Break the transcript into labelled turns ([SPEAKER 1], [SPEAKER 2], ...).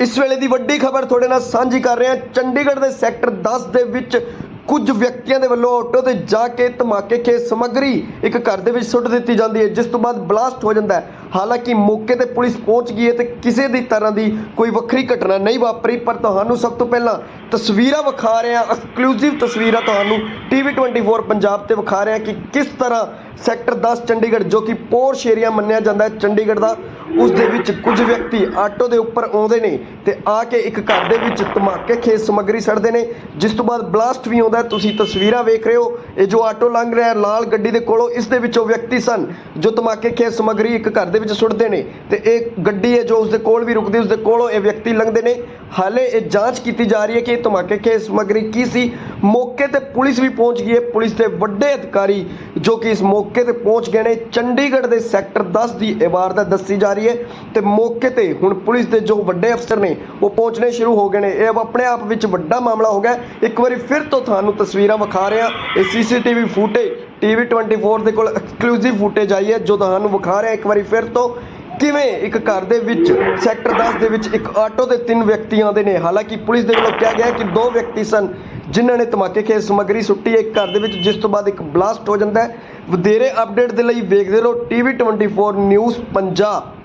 [SPEAKER 1] ਇਸ ਵੇਲੇ ਦੀ ਵੱਡੀ ਖਬਰ ਤੁਹਾਡੇ ਨਾਲ ਸਾਂਝੀ ਕਰ ਰਹੇ ਹਾਂ। ਚੰਡੀਗੜ੍ਹ ਦੇ ਸੈਕਟਰ 10 ਦੇ ਵਿੱਚ ਕੁਝ ਵਿਅਕਤੀਆਂ ਦੇ ਵੱਲੋਂ ਆਟੋ ਤੇ ਜਾ ਕੇ ਧਮਾਕੇ ਖੇਤ ਸਮੱਗਰੀ ਇੱਕ ਘਰ ਦੇ ਵਿੱਚ ਸੁੱਟ ਦਿੱਤੀ ਜਾਂਦੀ ਹੈ, ਜਿਸ ਤੋਂ ਬਾਅਦ ਬਲਾਸਟ ਹੋ ਜਾਂਦਾ ਹੈ। ਹਾਲਾਂਕਿ ਮੌਕੇ ਤੇ ਪੁਲਿਸ ਪਹੁੰਚ ਗਈ ਹੈ ਤੇ ਕਿਸੇ ਦੀ ਤਰ੍ਹਾਂ ਦੀ ਕੋਈ ਵੱਖਰੀ ਘਟਨਾ ਨਹੀਂ ਵਾਪਰੀ, ਪਰ ਤੁਹਾਨੂੰ ਸਭ ਤੋਂ ਪਹਿਲਾਂ ਤਸਵੀਰਾਂ ਵਿਖਾ ਰਹੇ ਹਾਂ। ਐਕਸਕਲੂਸਿਵ ਤਸਵੀਰਾਂ ਤੁਹਾਨੂੰ ਟੀਵੀ 24 ਪੰਜਾਬ ਤੇ ਵਿਖਾ ਰਹੇ ਹਾਂ ਕਿ ਕਿਸ ਤਰ੍ਹਾਂ ਸੈਕਟਰ 10 ਚੰਡੀਗੜ੍ਹ, ਜੋ ਕਿ ਪੋਰ ਸ਼ੇਰੀਆ ਮੰਨਿਆ ਜਾਂਦਾ ਹੈ, ਚੰਡੀਗੜ੍ਹ ਦਾ ਉਸ ਦੇ ਵਿੱਚ ਕੁਝ ਵਿਅਕਤੀ ਆਟੋ ਦੇ ਉੱਪਰ ਆਉਂਦੇ ਨੇ ਤੇ ਆ ਕੇ ਇੱਕ ਘਰ ਦੇ ਵਿੱਚ ਧਮਾਕੇ ਖੇਤ ਸਮੱਗਰੀ ਸੜਦੇ ਨੇ, ਜਿਸ ਤੋਂ ਬਾਅਦ ਬਲਾਸਟ ਵੀ ਆਉਂਦਾ ਤੁਸੀਂ ਤਸਵੀਰਾਂ ਵੇਖ ਰਹੇ ਹੋ, ਇਹ ਜੋ ਆਟੋ ਲੰਘ ਰਿਹਾ ਲਾਲ ਗੱਡੀ ਦੇ ਕੋਲੋਂ, ਇਸ ਦੇ ਵਿੱਚ ਉਹ ਵਿਅਕਤੀ ਸਨ, ਜੋ ਧਮਾਕੇ ਖੇਤ ਸਮੱਗਰੀ ਇੱਕ ਘਰ ਦੇ ਵਿੱਚ ਸੁੱਟਦੇ ਨੇ ਤੇ ਇਹ ਗੱਡੀ ਹੈ ਜੋ ਉਸ ਦੇ ਕੋਲ ਵੀ ਰੁਕਦੀ ਉਸ ਦੇ ਕੋਲੋਂ ਇਹ ਵਿਅਕਤੀ ਲੰਘਦੇ ਨੇ। ਹਾਲੇ ਇਹ ਜਾਂਚ ਕੀਤੀ ਜਾ ਰਹੀ ਹੈ ਕਿ ਇਹ ਧਮਾਕੇ ਖੇਤ ਸਮੱਗਰੀ ਕੀ ਸੀ। ਮੌਕੇ ਤੇ ਪੁਲਿਸ ਵੀ ਪਹੁੰਚ ਗਈ ਹੈ। ਪੁਲਿਸ ਦੇ ਵੱਡੇ ਅਧਿਕਾਰੀ ਜੋ ਕਿ ਇਸ ਮੌਕੇ ਤੇ ਪਹੁੰਚ ਗਏ ਨੇ, ਚੰਡੀਗੜ੍ਹ ਦੇ ਸੈਕਟਰ 10 ਦੀ ਇਹ ਦੱਸੀ ਜਾ ਰਹੀ ਹੈ ਤੇ ਮੌਕੇ ਤੇ ਹੁਣ ਪੁਲਿਸ ਦੇ ਜੋ ਵੱਡੇ ਅਫਸਰ ਨੇ, ਉਹ ਪਹੁੰਚਣੇ ਸ਼ੁਰੂ ਹੋ ਗਏ ਨੇ। ਇਹ ਆਪਣੇ ਆਪ ਵਿੱਚ ਵੱਡਾ ਮਾਮਲਾ ਹੋ ਗਿਆ। ਇੱਕ ਵਾਰੀ ਫਿਰ ਤੋਂ ਤੁਹਾਨੂੰ ਤਸਵੀਰਾਂ ਵਿਖਾ ਰਿਹਾ। ਇਹ ਸੀਸੀਟੀਵੀ ਫੁਟੇਜ, ਟੀਵੀ 24 ਦੇ ਕੋਲ ਐਕਸਕਲੂਸਿਵ ਫੁਟੇਜ ਆਈ ਹੈ, ਜੋ ਤੁਹਾਨੂੰ ਵਿਖਾ ਰਿਹਾ। ਇੱਕ ਵਾਰੀ ਫਿਰ ਤੋਂ ਕਿਵੇਂ ਇੱਕ ਘਰ ਦੇ ਵਿੱਚ, ਸੈਕਟਰ 10 ਦੇ ਵਿੱਚ ਇੱਕ ਆਟੋ ਦੇ ਤਿੰਨ ਵਿਅਕਤੀਆਂ ਦੇ ਨੇ? ਹਾਲਾਂਕਿ ਪੁਲਿਸ ਦੇ ਵੱਲੋਂ ਕਿਹਾ ਗਿਆ ਕਿ ਦੋ ਵਿਅਕਤੀ ਸਨ ਜਿਨ੍ਹਾਂ ਨੇ ਧਮਾਕੇ ਖੇਤ ਸਮੱਗਰੀ ਸੁੱਟੀ ਹੈ। ਇੱਕ ਘਰ ਦੇ ਵਿੱਚ ਜਿਸ ਤੋਂ ਬਾਅਦ ਇੱਕ ਬਲਾਸਟ ਹੋ ਜਾਂਦਾ ਹੈ। ਵਧੇਰੇ ਅਪਡੇਟ ਦੇ ਲਈ ਵੇਖਦੇ ਰਹੋ। TV 24 news Punjab.